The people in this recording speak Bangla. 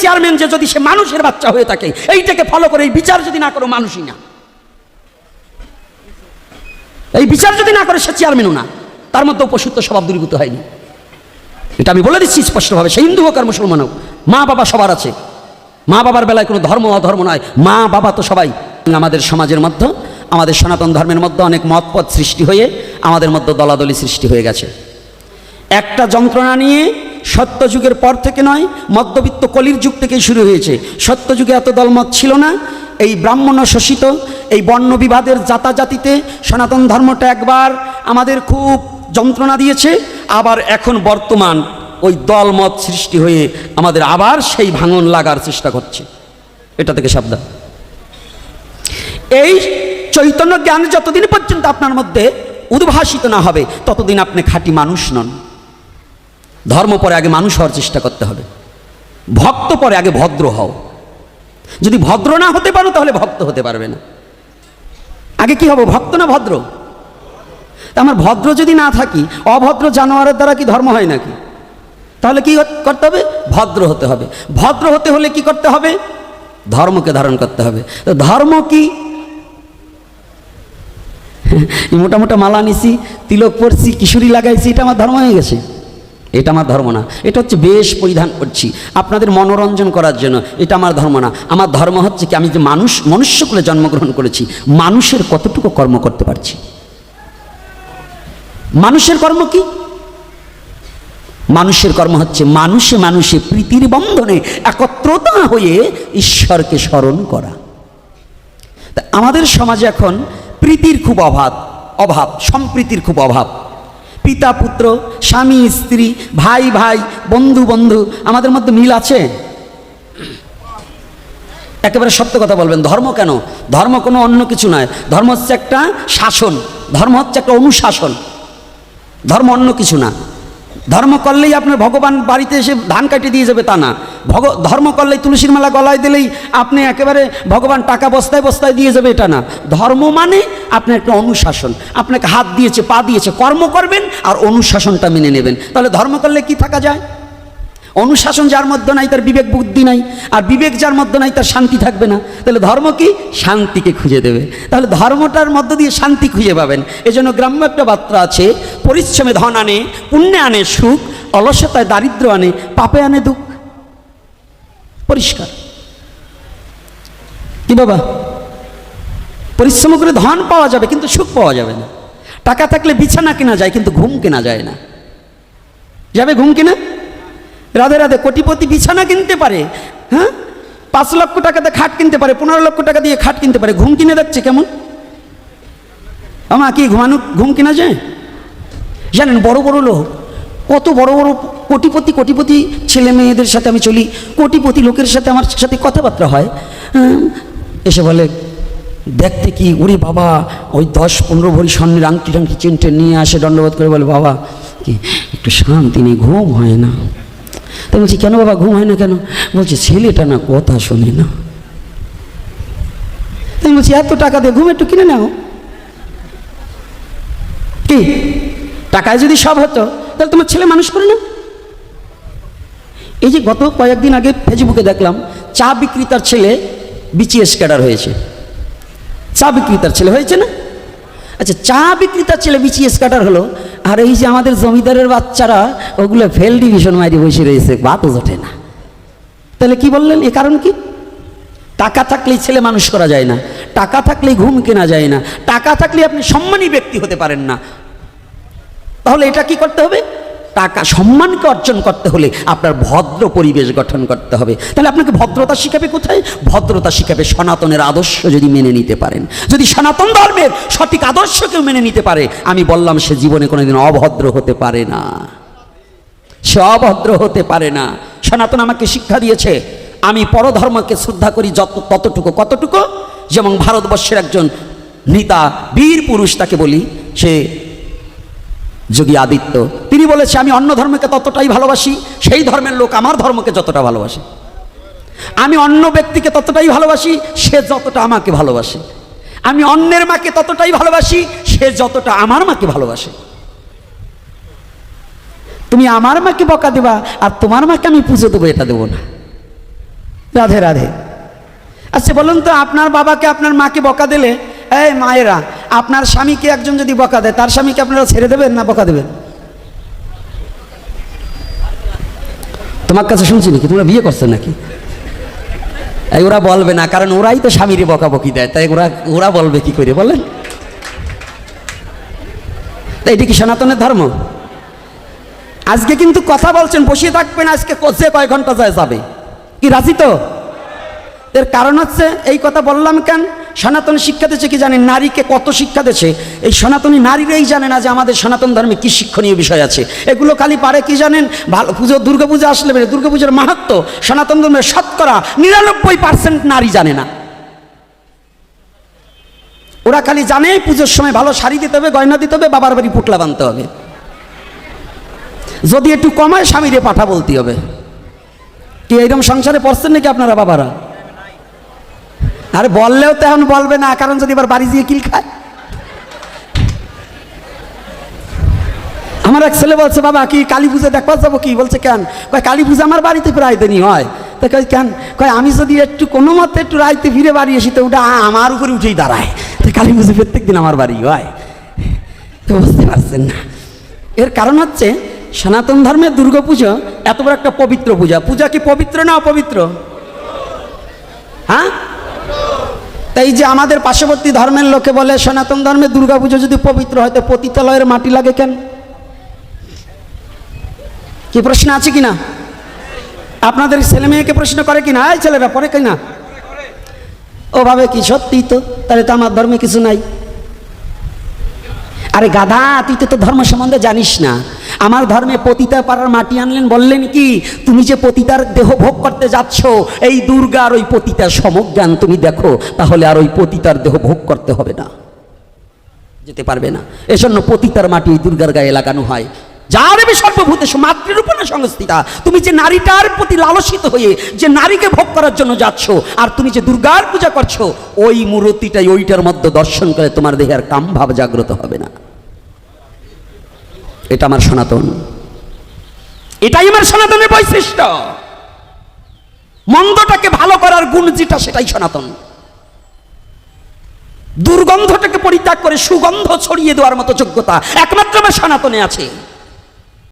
চেয়ারম্যান যে যদি সে মানুষের বাচ্চা হয়ে থাকে, এইটাকে ফলো করে, এই বিচার যদি না করো, মানুষই না। এই বিচার যদি না করে, সে চেয়ারম্যানও না। তার মধ্যে পশুত্ব স্বভাব দূরীভূত হয়নি। এটা আমি বলে দিচ্ছি স্পষ্টভাবে, সে হিন্দু হোক আর মুসলমান হোক, মা বাবা সবার আছে। মা বাবার বেলায় কোনো ধর্ম অধর্ম নয়। মা বাবা তো সবাই। আমাদের সমাজের মধ্যে, আমাদের সনাতন ধর্মের মধ্যে অনেক মতপথ সৃষ্টি হয়ে, আমাদের মধ্যে দলাদলি সৃষ্টি হয়ে গেছে। একটা যন্ত্রণা নিয়ে সত্যযুগের পর থেকে নয়, মধ্যবিত্ত কলির যুগ থেকেই শুরু হয়েছে। সত্যযুগে এত দলমত ছিল না। এই ব্রাহ্মণ শোষিত, এই বর্ণ বিবাদের জাতাজাতিতে সনাতন ধর্মটা একবার আমাদের খুব যন্ত্রণা দিয়েছে। আবার এখন বর্তমান ওই দলমত সৃষ্টি হয়ে আমাদের আবার সেই ভাঙন লাগার চেষ্টা করছে। এটা থেকে সাবধান। এই চৈতন্য জ্ঞান যতদিন পর্যন্ত আপনার মধ্যে উদ্ভাসিত না হবে, ততদিন আপনি খাঁটি মানুষ নন। ধর্ম পরে আগে মানুষ হওয়ার চেষ্টা করতে হবে। ভক্ত পরে আগে ভদ্র হও। যদি ভদ্র না হতে পারো, তাহলে ভক্ত হতে পারবে না। আগে কি হব, ভক্ত না ভদ্র? তা আমার ভদ্র যদি না থাকি, অভদ্র জানোয়ারের দ্বারা কি ধর্ম হয় নাকি? তাহলে কি করতে হবে? ভদ্র হতে হবে। ভদ্র হতে হলে কি করতে হবে? ধর্মকে ধারণ করতে হবে। তো ধর্ম কি? মোটা মোটা মালা নিছি, তিলক পরছি, কিশোরী লাগাইছি, এটা আমার ধর্ম হয়ে গেছে। এটা আমার ধর্ম না। এটা হচ্ছে বেশ পরিধান করছি। আপনাদের মনোরঞ্জন করার জন্য এটা আমার ধর্ম না। আমার ধর্ম হচ্ছে কি, আমি যে মানুষ মনুষ্যকুলে জন্মগ্রহণ করেছি, মানুষের কতটুকু কর্ম করতে পারছি? মানুষের কর্ম কি? মানুষের কর্ম হচ্ছে মানুষে মানুষে প্রীতির বন্ধনে একত্রতা হয়ে ঈশ্বরকে স্মরণ করা। আমাদের সমাজে এখন প্রীতির খুব অভাব অভাব, সম্প্রীতির খুব অভাব। পিতা, পুত্র, স্বামী, স্ত্রী, ভাই ভাই, বন্ধু বন্ধু, আমাদের মধ্যে মিল আছে? একেবারে সত্য কথা বলবেন, ধর্ম কেন? ধর্ম কোনো অন্য কিছু নয়, ধর্ম হচ্ছে একটা শাসন, ধর্ম হচ্ছে একটা অনুশাসন, ধর্ম অন্য কিছু না। ধর্ম করলেই আপনার ভগবান বাড়িতে এসে ধান কাটিয়ে দিয়ে যাবে তা না। ভগ, ধর্ম করলেই তুলসীর মালা গলায় দিলেই আপনি একেবারে ভগবান টাকা বস্তায় বস্তায় দিয়ে যাবে এটা না। ধর্ম মানে আপনার একটা অনুশাসন। আপনাকে হাত দিয়েছে, পা দিয়েছে, কর্ম করবেন আর অনুশাসনটা মেনে নেবেন। তাহলে ধর্ম করলে কি থাকা যায়? অনুশাসন যার মধ্যে নাই, তার বিবেক বুদ্ধি নাই, আর বিবেক যার মধ্যে নাই, তার শান্তি থাকবে না। তাহলে ধর্ম কি? শান্তিকে খুঁজে দেবে। তাহলে ধর্মটার মধ্য দিয়ে শান্তি খুঁজে পাবেন। এজন্য গ্রাম্য একটা বার্তা আছে পরিশ্রমে ধন আনে, পুণ্যে আনে সুখ, অলসতায় দারিদ্র আনে, পাপে আনে দুঃখ। পরিষ্কার। কি বাবা? পরিশ্রম করে ধন পাওয়া যাবে, কিন্তু সুখ পাওয়া যাবে না। টাকা থাকলে বিছানা কেনা যায়, কিন্তু ঘুম কেনা যায় না। যাবে ঘুম কিনা? রাধে রাধে, কোটিপতি বিছানা কিনতে পারে হ্যাঁ? পাঁচ লক্ষ টাকাতে খাট কিনতে পারে, পনেরো লক্ষ টাকা দিয়ে খাট কিনতে পারে, ঘুম কিনে দেখছে কেমন? আমা, কি ঘুমানো, ঘুম কিনা যায়? জানেন, বড় বড় লোক। কত বড় বড় কোটিপতি কোটিপতি ছেলে মেয়েদের সাথে আমি চলি। কোটিপতি লোকের সাথে আমার সাথে কথাবার্তা হয়। এসে বলে, দেখতে কি? ওরে বাবা, ওই দশ পনেরো ভরি স্বর্ণের আংটি টাংটি চিনটে নিয়ে আসে দণ্ডবোধ করে বলে, বাবা, কি একটু শান্তি নেই, ঘুম হয় না। তাই বলছি, কেন বাবা, ঘুম হয় না কেন? বলছে, ছেলেটা না কথা শোনে না। তাই বলছি, এত টাকা দিয়ে ঘুম একটু কিনে নাও। কি? টাকায় যদি সব হতো, তাহলে তোমার ছেলে মানুষ করে না এই যে গত কয়েকদিন আগে ফেসবুকে দেখলাম, চা বিক্রেতার ছেলে বিচিএস ক্যাডার হয়েছে। চা বিক্রেতার ছেলে হয়েছে না? আচ্ছা চা বিক্রেতার ছেলে বিচিএস ক্যাডার হলো, আর এই যে আমাদের জমিদারের বাচ্চারা, ওগুলো ফেল ডিভিশন মারি বসে রয়েছে বাতও জোটে না। তাহলে কি বললেন? এ কারণ কি? টাকা থাকলেই ছেলে মানুষ করা যায় না, টাকা থাকলেই ঘুম কেনা যায় না, টাকা থাকলে আপনি সম্মানী ব্যক্তি হতে পারেন না। তাহলে এটা কি করতে হবে? টাকা সম্মানকে অর্জন করতে হলে আপনার ভদ্র পরিবেশ গঠন করতে হবে। তাহলে আপনাকে ভদ্রতা শিখাবে কোথায়? ভদ্রতা শিখাবে সনাতনের আদর্শ যদি মেনে নিতে পারেন। যদি সনাতন ধর্মের সঠিক আদর্শকেও মেনে নিতে পারে, আমি বললাম সে জীবনে কোনোদিন অভদ্র হতে পারে না। সে অভদ্র হতে পারে না। সনাতন আমাকে শিক্ষা দিয়েছে, আমি পরধর্মকে শ্রদ্ধা করি যত, ততটুকু, কতটুকু? যেমন ভারতবর্ষের একজন নেতা, বীর পুরুষ তাকে বলি, সে যোগী আদিত্য। তিনি বলেছে, আমি অন্য ধর্মকে ততটাই ভালোবাসি, সেই ধর্মের লোক আমার ধর্মকে যতটা ভালোবাসে। আমি অন্য ব্যক্তিকে ততটাই ভালোবাসি, সে যতটা আমাকে ভালোবাসে। আমি অন্যের মাকে ততটাই ভালোবাসি, সে যতটা আমার মাকে ভালোবাসে। তুমি আমার মাকে বকা দেবা, আর তোমার মাকে আমি পুজো দেবো, এটা দেবো না। রাধে রাধে। আচ্ছা বলুন তো, আপনার বাবাকে, আপনার মাকে বকা দিলে, এই মায়েরা আপনার স্বামীকে একজন যদি বকা দেয়, তার স্বামীকে আপনারা ছেড়ে দেবেন না বকা দেবেন? তোমার কাছে শুনছি নাকি? তোমরা বিয়ে করছ নাকি? এই ওরা বলবে না, কারণ ওরাই তো স্বামীরে বকাবকি দেয়। তাই ওরা ওরা বলবে কি করে, বলেন? তাই এটা কি সনাতনের ধর্ম? আজকে কিন্তু কথা বলছেন, বসিয়ে থাকবেন, আজকে কোচে কয় ঘণ্টা যায় যাবে। কি রাজি তো? এর কারণ হচ্ছে, এই কথা বললাম কেন? সনাতনী শিক্ষা দিচ্ছে কি জানেন নারীকে কত শিক্ষা দিচ্ছে এই সনাতনী নারীরাই জানে না যে আমাদের সনাতন ধর্মে কি শিক্ষণীয় বিষয় আছে। এগুলো খালি পারে কি জানেন? ভালো পুজো দুর্গা পুজো আসলে বেরে দুর্গা পুজোর মাহাত্ম সনাতন ধর্মের শতকরা নিরানব্বই পার্সেন্ট নারী জানে না। ওরা খালি জানে পুজোর সময় ভালো শাড়ি দিতে হবে, গয়না দিতে হবে, বাবার বাড়ি পুটলা বানতে হবে। যদি একটু কমায় স্বামীরে পাঠা বলতে হবে। কি এইরকম সংসারে পড়ছেন নাকি আপনারা বাবারা? আরে বললেও তো এখন বলবে না, কারণ যদি এবার বাড়ি দিয়ে কিল খায়। আমার এক ছেলে বলছে, বাবা, কি কালী পুজো দেখবা যাব কি? বলছে, কেন? কয়, কালী পুজো আমার বাড়িতে প্রায় দিনই হয়। তো কয়, কেন? কয়, আমি যদি একটু কোনো মতে একটু রাইতে ফিরে বাড়ি আসি, তো ওটা আমার উপরে উঠেই দাঁড়ায়। তো কালী পুজো প্রত্যেক দিন আমার বাড়ি হয়। তো বুঝতে পারছেন না। এর কারণ হচ্ছে, সনাতন ধর্মের দুর্গা পুজো এত বড় একটা পবিত্র পূজা। পূজা কি পবিত্র না অপবিত্র? হ্যাঁ? তাই যে আমাদের পার্শ্ববর্তী ধর্মের লোকে বলে, সনাতন ধর্মের দুর্গা পুজো যদি পবিত্র হয়, তো পতিতালয়ের মাটি লাগে কেন? কি প্রশ্ন আছে কিনা? আপনাদের ছেলে মেয়েকে প্রশ্ন করে কিনা? এই ছেলেরা পরে কিনা? ও ভাবে কি সত্যি তো? তাহলে তো আমার ধর্মে কিছু নাই। আরে গাধা, তুই তো তো ধর্ম সম্বন্ধে জানিস না। আমার ধর্মে পতিতা পাড়ার মাটি আনলেন, বললেন কি, তুমি যে পতিতার দেহ ভোগ করতে যাচ্ছ, এই দুর্গার ওই পতিতার সমজ্ঞান তুমি দেখো, তাহলে আর ওই পতিতার দেহ ভোগ করতে হবে না। যেতে পারবে না। এজন্য পতিতার মাটি ওই দুর্গার গায়ে লাগানো হয়। যার বি সর্বভূতেশ মাতৃরূপণে সংস্থিতা, তুমি যে নারীটার প্রতি লালসিত হয়ে যে নারীকে ভোগ করার জন্য যাচ্ছ, আর তুমি যে দুর্গার পূজা করছ, ওই মূর্তিটাই ওইটার মধ্যে দর্শন করে তোমার দেহে আর কাম ভাব জাগ্রত হবে না। এটা আমার সনাতন। এটাই আমার সনাতনের বৈশিষ্ট্য। মন্দটাকে ভালো করার গুণ যেটা, সেটাই সনাতন। দুর্গন্ধটাকে পরিত্যাগ করে সুগন্ধ ছড়িয়ে দেওয়ার মতো যোগ্যতা একমাত্র আমার সনাতনে আছে।